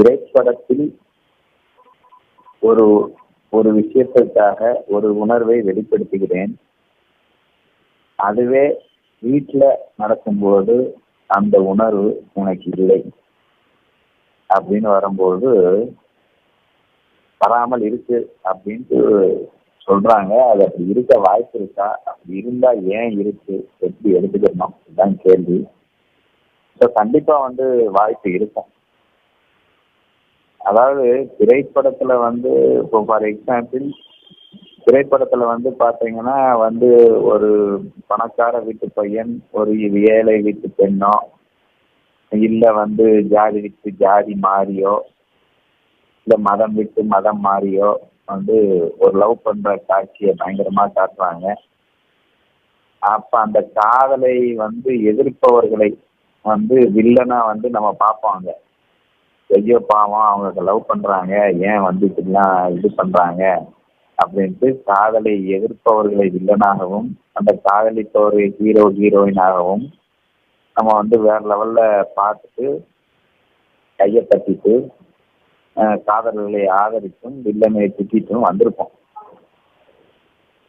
திரைப்படத்தில் ஒரு ஒரு விஷயத்திற்காக ஒரு உணர்வை வெளிப்படுத்துகிறேன். அதுவே வீட்டில் நடக்கும்போது அந்த உணர்வு உனக்கு இல்லை அப்படின்னு வரும்போது வராமல் இருக்கு அப்படின்ட்டு சொல்றாங்க. அது அப்படி இருக்க வாய்ப்பு இருக்கா? அப்படி இருந்தா ஏன் இருக்கு? எப்படி எடுத்துக்கணும்? இதுதான் கேள்வி. ஸோ கண்டிப்பா வந்து வாய்ப்பு இருக்கும். அதாவது திரைப்படத்துல வந்து இப்போ ஃபார் எக்ஸாம்பிள் திரைப்படத்துல வந்து பாத்தீங்கன்னா வந்து ஒரு பணக்கார வீட்டு பையன் ஒரு ஏழை வீட்டு பெண்ணோ இல்ல வந்து ஜாதி விட்டு ஜாதி மாறியோ இல்ல மதம் விட்டு மதம் மாறியோ வந்து ஒரு லவ் பண்ற காட்சியை பயங்கரமா காட்டுறாங்க. அப்ப அந்த காதலை வந்து எதிர்ப்பவர்களை வந்து வில்லனா வந்து நம்ம பார்ப்போம் அங்க ஐயோ பாவம் அவங்க லவ் பண்றாங்க. ஏன் வந்து இப்படிலாம் இது பண்றாங்க? அப்படின்ட்டு காதலை எதிர்ப்பவர்களை வில்லனாகவும் அந்த காதலிப்பவரை ஹீரோ ஹீரோயினாகவும் நம்ம வந்து வேற லெவல்ல பார்த்துட்டு கையை தட்டிட்டு காதலர்களை ஆதரித்தும் வில்லனை திட்டிட்டும் வந்திருப்போம்.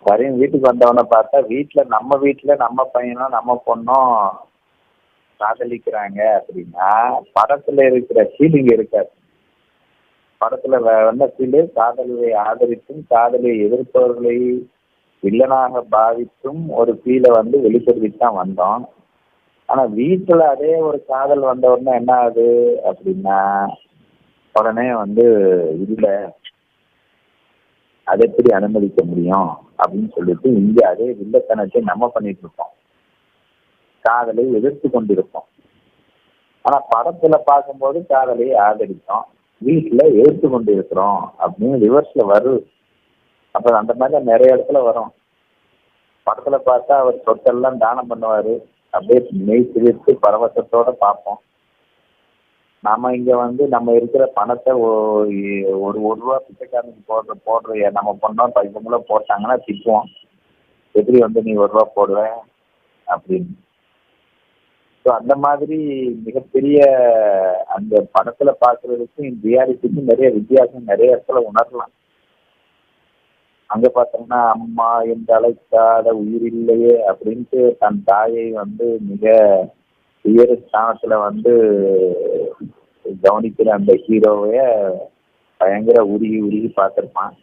சரி வீட்டுக்கு வந்தவன பார்த்தா வீட்டுல நம்ம வீட்டுல நம்ம பையனும் நம்ம பொண்ணும் காதலிக்கிறாங்க அப்படின்னா படத்துல இருக்கிற ஃபீலிங் இருக்காது. படத்துல வ- வந்த ஃபீலு காதலை ஆதரித்தும் காதலை எதிர்ப்பவர்களை வில்லனாக பாவித்தும் ஒரு ஃபீலை வந்து வெளிப்படுத்திட்டு தான் வந்தோம். ஆனா வீட்டுல அதே ஒரு காதல் வந்த உடனே என்ன ஆகுது அப்படின்னா உடனே வந்து இல்ல அதை எப்படி அனுமதிக்க முடியும் அப்படின்னு சொல்லிட்டு இங்க அதே வில்லத்தனத்தை நம்ம பண்ணிட்டு இருக்கோம். காதலை எதிர்த்து கொண்டிருப்போம் ஆனா படத்துல பார்க்கும்போது காதலை ஆதரித்தோம். வீட்டுல எதிர்த்து கொண்டு இருக்கிறோம் அப்படின்னு ரிவர்ஸ்ல வருது அப்ப அந்த மாதிரி நிறைய இடத்துல வரும். படத்துல பார்த்தா அவர் சொத்தெல்லாம் தானம் பண்ணுவாரு. அப்படியே மெய் சிரித்து பரவசத்தோட பார்ப்போம். நாம இங்க வந்து நம்ம இருக்கிற பணத்தை ஒரு ஒரு ரூபா பிச்சைக்காரனுக்கு போடுற போடுற நம்ம பொண்ணோம் பைசமுல போட்டாங்கன்னா திட்டுவோம். எப்படி வந்து நீ ஒரு ரூபா போடுவ? அப்படின்னு. அந்த மாதிரி மிகப்பெரிய அந்த படத்துல பாக்குறதுக்கும் ரியாலிட்டிக்கும் நிறைய வித்தியாசம் நிறைய இடத்துல உணரலாம். அங்க பார்த்தோம்னா அம்மா என்று அழைக்காத உயிரில்லையே அப்படின்ட்டு தன் தாயை வந்து மிக உயர் ஸ்தானத்துல வந்து கவனிக்கிற அந்த ஹீரோவைய பயங்கர உருகி உருகி பார்த்திருப்பான்.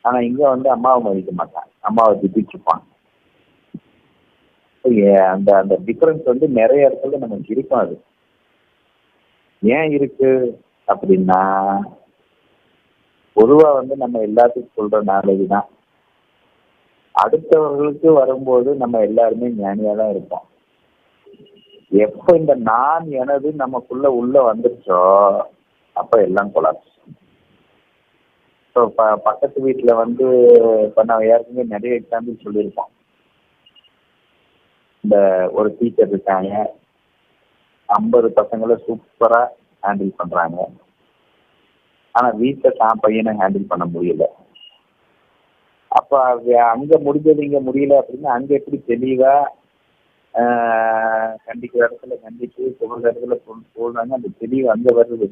ஆனா இங்க வந்து அம்மாவை மதிக்க மாட்டான். அம்மாவை திட்டிச்சுப்பான் அந்த அந்த டிஃபரன்ஸ் வந்து நிறைய இடத்துல நமக்கு இருக்கும் அது. ஏன் இருக்கு? அப்படின்னா பொதுவா வந்து நம்ம எல்லாத்துக்கும் சொல்ற நாலேஜ் தான். அடுத்தவர்களுக்கு வரும்போது நம்ம எல்லாருமே ஞானியா தான் இருப்போம். எப்ப இந்த நான் எனது நமக்குள்ள உள்ள வந்துருச்சோ அப்ப எல்லாம் கொலாப்ஸ் ப பக்கத்து வீட்டுல வந்து இப்ப நான் ஏற்கனவே நிறைய எக்ஸாம்பிள் சொல்லியிருப்போம். இந்த ஒரு டீச்சர் இருக்காங்க. ஐம்பது பசங்களை சூப்பரா ஹேண்டில் பண்றாங்க. ஆனா வீட்டை தான் பையனை ஹேண்டில் பண்ண முடியல. அப்ப அது அங்க முடிஞ்சது இங்க முடியல அப்படின்னா அங்க எப்படி தெளிவா கண்டிக்கிற இடத்துல கண்டிச்சு புகழ்ற இடத்துல புகழ் அந்த தெளிவு அங்க வருது.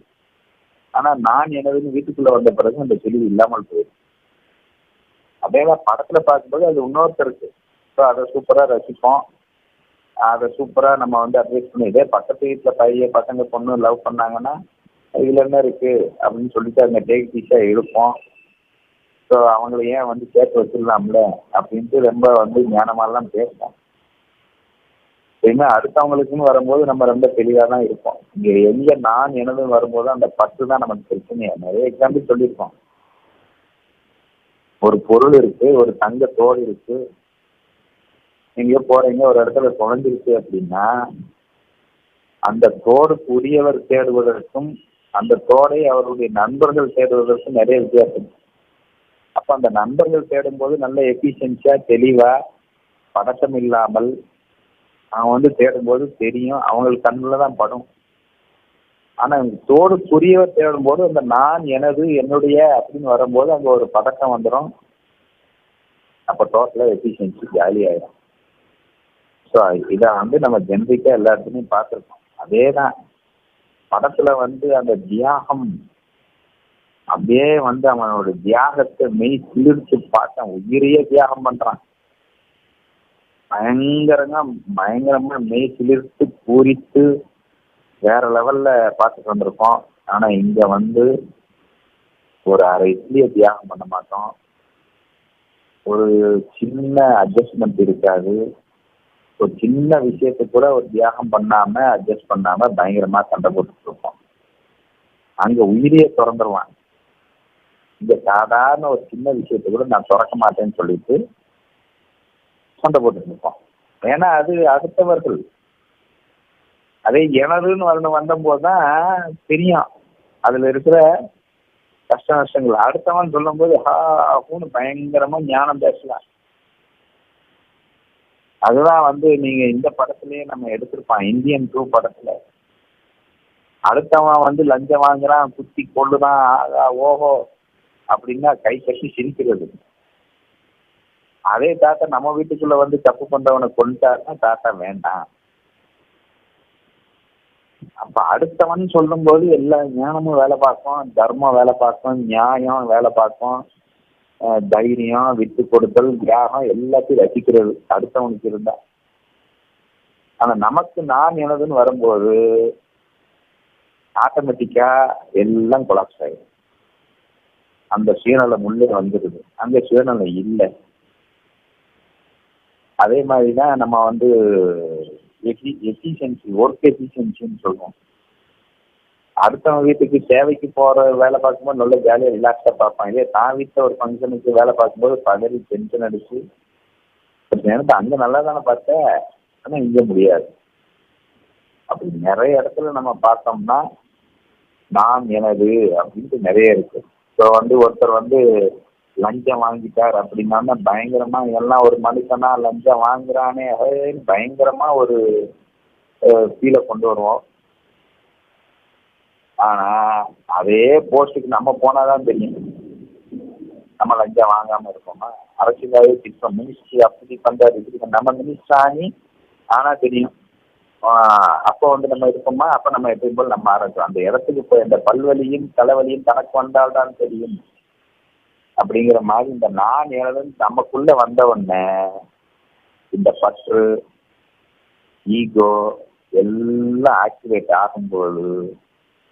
ஆனா நான் எனதுன்னு வீட்டுக்குள்ள வந்த பிறகு அந்த தெளிவு இல்லாமல் போயிடும் அதே தான் படத்துல பார்க்கும்போது அது இன்னொருத்தருக்கு. ஸோ அதை சூப்பரா ரசிப்போம். அதை சூப்பரா நம்ம வந்து அட்வைஸ் பண்ணி இதே பக்கத்து வீட்டுல பையன் பசங்க பொண்ணு லவ் பண்ணாங்கன்னா இதுல என்ன இருக்கு? அப்படின்னு சொல்லிட்டு அந்த டேக் பீஸா இழுப்போம். ஸோ அவங்கள ஏன் வந்து சேர்த்து வச்சிடலாம்ல? அப்படின்ட்டு ரொம்ப வந்து ஞானமாலாம் பேசுவோம். ஏன்னா அடுத்தவங்களுக்குன்னு வரும்போது நம்ம ரொம்ப தெளிவாக தான் இருப்போம். இங்கே எங்க நான் எனதுன்னு வரும்போது அந்த பத்து தான் நமக்கு பிரச்சனையா? நிறைய எக்ஸாம்பிள் சொல்லியிருக்கோம். ஒரு பொருள் இருக்கு ஒரு தங்க தோல் இருக்கு. எங்கேயோ போறீங்க ஒரு இடத்துல குழஞ்சிருச்சு அப்படின்னா அந்த தோடுக்கு உரியவர் தேடுவதற்கும் அந்த தோடை அவருடைய நண்பர்கள் தேடுவதற்கும் நிறைய வித்தியாசம். அப்ப அந்த நண்பர்கள் தேடும்போது நல்ல எஃபிஷியன்சியா தெளிவா பதட்டம் இல்லாமல் அவன் வந்து தேடும்போது தெரியும் அவங்களுக்கு கண்ணில் தான் படும். ஆனா தோடுக்குரியவர் தேடும்போது அந்த நான் எனது என்னுடைய அப்படின்னு வரும்போது அங்க ஒரு பதக்கம் வந்துடும் அப்ப டோட்டலா எஃபிஷியன்சி ஜாலி ஆயிடும் ஸோ இதை வந்து நம்ம ஜென்ரிக்கா எல்லா இடத்துலையும் பார்த்துருக்கோம். அதே தான் படத்துல வந்து அந்த தியாகம் அப்படியே வந்து அவனோட தியாகத்தை மெய் சிலிர்த்து பார்த்தான் உயிரையே தியாகம் பண்றான். பயங்கரங்க பயங்கரமா மெய் சிலிர்த்து பூரித்து வேற லெவல்ல பார்த்துட்டு வந்திருக்கோம். ஆனா இங்க வந்து ஒரு அரை இட்லியை தியாகம் பண்ண மாட்டோம். ஒரு சின்ன அட்ஜஸ்ட்மெண்ட் இருக்காது. ஒரு சின்ன விஷயத்தை கூட ஒரு தியாகம் பண்ணாம அட்ஜஸ்ட் பண்ணாம பயங்கரமா சண்டை போட்டுட்டு இருப்போம். அங்க உயிரியை திறந்துருவான் இங்க சாதாரண ஒரு சின்ன விஷயத்தை கூட நான் திறக்க மாட்டேன்னு சொல்லிட்டு சண்டை போட்டுட்டு இருப்போம். ஏன்னா அது அடுத்தவர்கள். அதே எனதுன்னு வரணும் வந்தபோது தான் தெரியும். அதுல இருக்கிற கஷ்ட நஷ்டங்கள். அடுத்தவன் சொல்லும்போது ஹா ஹூன்னு பயங்கரமா ஞானம் பேசலாம். அதுதான் வந்து நீங்க இந்த படத்திலேயே நம்ம எடுத்திருப்பான் இந்தியன் டூ படத்துல. அடுத்தவன் வந்து லஞ்சம் வாங்குறான் குத்தி கொள்ளுதான் ஆகா ஓஹோ அப்படின்னா கை கட்டி சிரிக்கிறது. அதே தாத்தா நம்ம வீட்டுக்குள்ள வந்து தப்பு பண்றவனை கொண்டுட்டாருன்னா தாத்தா வேண்டாம். அப்ப அடுத்தவன் சொல்லும்போது எல்லா ஞானமும் வேலை பார்க்கும் தர்மம் வேலை பார்க்கும் நியாயம் வேலை பார்க்கும். தைரியம் விட்டு கொடுத்தல் தியாகம் எல்லாத்தையும் ரசிக்கிறது அடுத்தவனுக்கு இருந்தா. ஆனா நமக்கு நான் எனதுன்னு வரும்போது ஆட்டோமேட்டிக்கா எல்லாம் கொலாப்ஸ் ஆயிடும் அந்த சுயநலம் முள்ளே வந்துடுது அங்க சுயநலம் இல்லை. அதே மாதிரி தான் நம்ம வந்து எஃபிஷியன்சி ஒர்க் எஃபிஷியன்சின்னு சொல்லுவோம். அடுத்தவங்க வீட்டுக்கு தேவைக்கு போற வேலை பார்க்கும்போது நல்ல ஜாலியாக ரிலாக்ஸா பார்ப்பான். இதே தான் வீட்டில் ஒரு ஃபங்க்ஷனுக்கு வேலை பார்க்கும்போது பதறி டென்ஷன் அடிச்சு எனக்கு அங்க நல்லா தானே பார்த்தேன் ஆனா இங்க முடியாது. அப்படி நிறைய இடத்துல நம்ம பார்த்தோம்னா நான் எனது அப்படின்ட்டு நிறைய இருக்கு. ஸோ வந்து ஒருத்தர் வந்து லஞ்சம் வாங்கிட்டார் அப்படின்னா பயங்கரமா எல்லாம் ஒரு மனுஷனா லஞ்சம் வாங்குறானே பயங்கரமா ஒரு ஃபீலை கொண்டு வருவோம். ஆனா அதே போஸ்ட்டுக்கு நம்ம போனாதான் தெரியும். நம்ம லஞ்சம் வாங்காம இருக்கோமா? அரசியலாவே திட்டம் மினிஸ்ட்ரி அப்படி பண்றாரு இப்படி நம்ம மினிஸ்டர் ஆகி ஆனா தெரியும். அப்போ வந்து நம்ம இருப்போமா அப்ப நம்ம எப்பயும் போல் நம்ம ஆரம்பிச்சோம் அந்த இடத்துக்கு போய் அந்த பல்வலியும் தலைவலியும் தனக்கு வந்தால்தான் தெரியும். அப்படிங்கிற மாதிரி இந்த நான் எனது நமக்குள்ள வந்த உடனே இந்த பற்று ஈகோ எல்லாம் ஆக்டிவேட் ஆகும்போது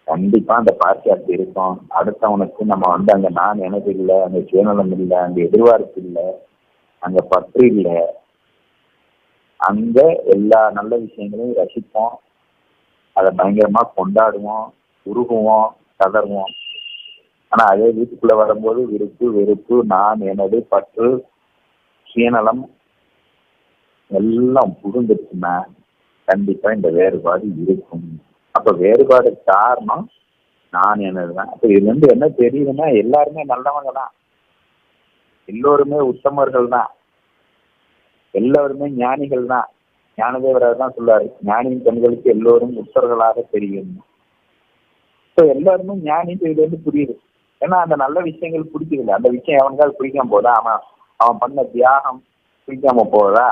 கண்டிப்பா அந்த பார்ட்டி அப்படி இருக்கும். அடுத்தவனுக்கு நம்ம வந்து அங்க நான் எனக்கு இல்லை அங்க சுயநலம் இல்லை அங்க எதிர்பார்ப்பு இல்லை அங்க பற்று இல்லை. அங்க எல்லா நல்ல விஷயங்களையும் ரசிப்போம். அதை பயங்கரமா கொண்டாடுவோம் உருகுவோம் கதறுவோம் ஆனா அதே வீட்டுக்குள்ள வரும்போது விருப்பு வெறுப்பு நான் எனது பற்று சுயநலம் எல்லாம் புரிந்துருச்சுன்னா கண்டிப்பா இந்த வேறுபாடு இருக்கும். அப்ப வேறுபாடு காரணம் நான் எனதுதான். அப்ப இதுல இருந்து என்ன தெரியுதுன்னா எல்லாருமே நல்லவங்க தான் எல்லோருமே உத்தமர்கள் தான் எல்லோருமே ஞானிகள் தான் ஞானதேவராக தான் சொல்றாரு ஞானியின் கண்களுக்கு எல்லோரும் உத்தர்களாக தெரியும். ஸோ எல்லாருமே ஞானிக்கு இது வந்து புரியுது. ஏன்னா அந்த நல்ல விஷயங்கள் பிடிக்குது அந்த விஷயம் அவனுக்காவது பிடிக்காம போதா? அவன் அவன் பண்ண தியாகம் பிடிக்காம போதா?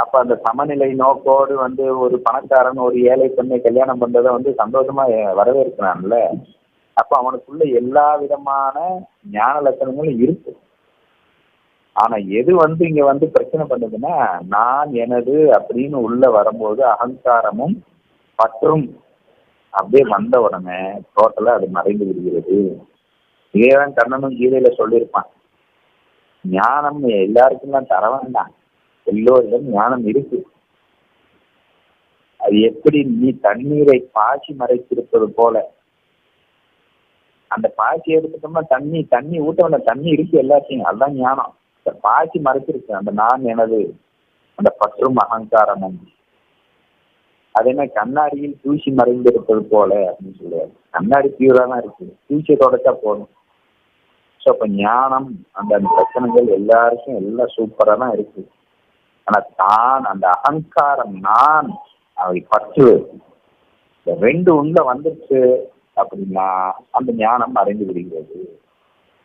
அப்ப அந்த சமநிலை நோக்கோடு வந்து ஒரு பணக்காரன் ஒரு ஏழை பெண்ணை கல்யாணம் பண்றதை வந்து சந்தோஷமா வரவேற்கிறான்ல. அப்ப அவனுக்குள்ள எல்லா விதமான ஞான லட்சணங்களும் இருக்கு. ஆனா எது வந்து இங்க வந்து பிரச்சனை பண்ணுதுன்னா நான் எனது அப்படின்னு உள்ள வரும்போது அகங்காரமும் பற்றும் அப்படியே வந்த உடனே டோட்டலா அது மறைந்து விடுகிறது. இதேதான் கண்ணனும் கீதையில சொல்லியிருப்பான். ஞானம் எல்லாருக்கும் தான் தர வேண்டாம். எல்லோரிடம் ஞானம் இருக்கு. அது எப்படி நீ தண்ணீரை பாய்ச்சி மறைத்திருப்பது போல. அந்த பாய்ச்சி எடுத்துட்டோம்னா தண்ணி தண்ணி ஊட்ட வேண்ட தண்ணி இருக்கு எல்லாத்தையும். அதுதான் ஞானம். பாய்ச்சி மறைச்சிருக்கு. அந்த நான் எனது அந்த பற்றும் அகங்காரமும். அதே மாதிரி கண்ணாடியில் தூசி மறைந்திருப்பது போல அப்படின்னு சொல்லுவாரு. கண்ணாடி பியூரா தான் இருக்கு. தூசியை தொடச்சா போதும். ஸோ அப்ப ஞானம் அந்த பிரச்சனைகள் எல்லாருக்கும் எல்லாம் சூப்பரா தான் இருக்கு. ஆனா தான் அந்த அகங்காரம் நான் அவை பற்று இந்த ரெண்டு உள்ள வந்துருச்சு அப்படின்னா அந்த ஞானம் மறைந்து விடுகிறது.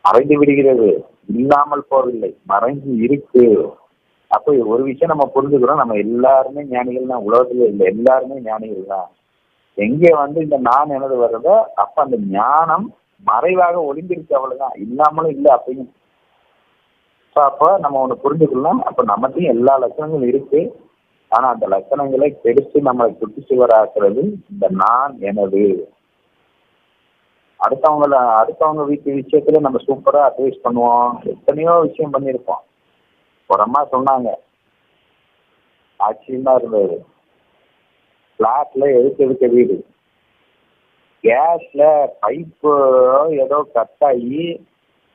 மறைந்து விடுகிறது. இல்லாமல் போவதில்லை மறைஞ்சு இருக்கு. அப்போ ஒரு விஷயம் நம்ம புரிஞ்சுக்கிறோம். நம்ம எல்லாருமே ஞானிகள் தான். உலகத்துல இல்லை எல்லாருமே ஞானிகள் தான். எங்கே வந்து இந்த நான் எனது வருதோ அப்ப அந்த ஞானம் மறைவாக ஒளிந்திருக்கு அவ்வளவுதான். இல்லாமலும் இல்லை அப்படின்னு ஸோ அப்போ நம்ம ஒன்று புரிஞ்சுக்கலாம் அப்போ நமக்கும் எல்லா லட்சணங்களும் இருக்கு. ஆனா அந்த லட்சணங்களை கெடுத்து நம்மளை குட்டி சுவராக்குறது இந்த நான் எனது. அடுத்தவங்கள அடுத்தவங்க வீட்டு விஷயத்துல நம்ம சூப்பரா அட்வைஸ் பண்ணுவோம். எத்தனையோ விஷயம் பண்ணியிருப்போம். புறமா சொன்னாங்க. ஆச்சரியமா இருந்தது பிளாட்ல எதுக்கு எடுக்க வீடு. கேஸ்ல பைப்பு ஏதோ கட் ஆகி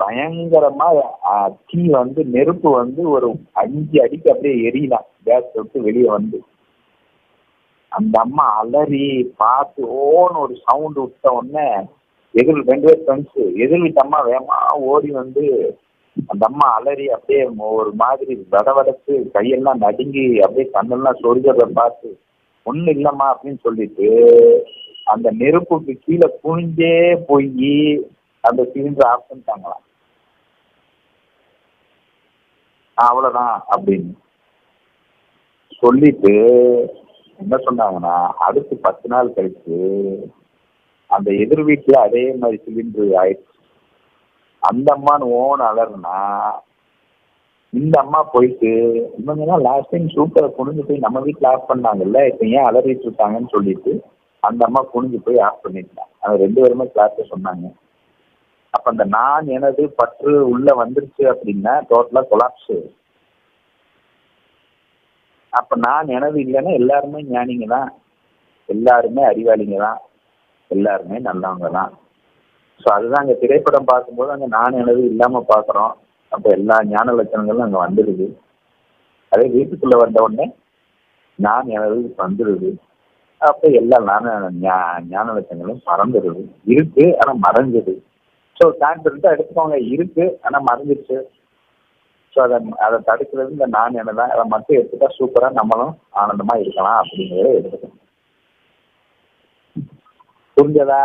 பயங்கரமா தீ வந்து நெருப்பு வந்து ஒரு அஞ்சு அடிக்கு அப்படியே எரியலாம் கேஸ் விட்டு வெளியே வந்து. அந்த அம்மா அலறி பார்த்து ஓன்னு ஒரு சவுண்ட் விட்ட உடனே எதிர் ரெண்டு பேர் ஃப்ரெண்ட்ஸ் எதிர் வீட்டு அம்மா வேகமா ஓடி வந்து அந்த அம்மா அலறி அப்படியே ஒரு மாதிரி வடவடத்து கையெல்லாம் நடுங்கி அப்படியே கண்ணெல்லாம் சொருகிறத பார்த்து ஒன்றும் இல்லைம்மா அப்படின்னு சொல்லிட்டு அந்த நெருப்புக்கு கீழே குனிஞ்சே போய் அந்த சிலிண்டர் ஆஃப் பண்ணிட்டாங்களாம். அவ்வளவுதான் அப்படின்னு சொல்லிட்டு என்ன சொன்னாங்கன்னா அடுத்து பத்து நாள் கழிச்சு அந்த எதிர் வீட்டுல அதே மாதிரி சிலிண்டர் ஆயிடுச்சு. அந்த அம்மான்னு ஓன் அலர்னா இந்த அம்மா போயிட்டு இவங்கெல்லாம் லாஸ்ட் டைம் சூப்பரை குனிஞ்சு போய் நம்ம வீட்டுல ஆஃப் பண்ணாங்கல்ல இப்போ ஏன் அலறிட்டு இருக்காங்கன்னு சொல்லிட்டு அந்த அம்மா குனிஞ்சு போய் ஆஃப் பண்ணிட்டாங்க. அது ரெண்டு பேருமே கிளாஸ்ல சொன்னாங்க. அப்ப அந்த நான் எனது பற்று உள்ள வந்துருச்சு அப்படின்னா டோட்டலா கொலாப்ஸ் அப்ப நான் எனது இல்லைன்னா எல்லாருமே ஞானிங்க தான் எல்லாருமே அறிவாளிங்க தான் எல்லாருமே நல்லவங்க தான் ஸோ அதுதான் அங்கே திரைப்படம் பார்க்கும்போது அங்கே நான் எனது இல்லாம பார்க்குறோம். அப்போ எல்லா ஞான லட்சணங்களும் அங்கே வந்துடுது அதே வீட்டுக்குள்ள வந்த உடனே நான் எனது வந்துடுது அப்போ எல்லா ஞான ஞா- ஞான லட்சங்களும் மறந்துடுது இருக்கு ஆனா மறைஞ்சிடுது ஸோ கான்ஃபிடண்ட்டாக எடுத்துக்கோங்க. இருக்கு ஆனா மறைஞ்சிருச்சு ஸோ அதை அதை தடுக்கிறது இந்த நான் என்ன தான் அதை மட்டும் எடுத்துட்டா சூப்பரா நம்மளும் ஆனந்தமா இருக்கலாம் அப்படிங்கிறத எடுத்துக்கணும் புரிஞ்சதா?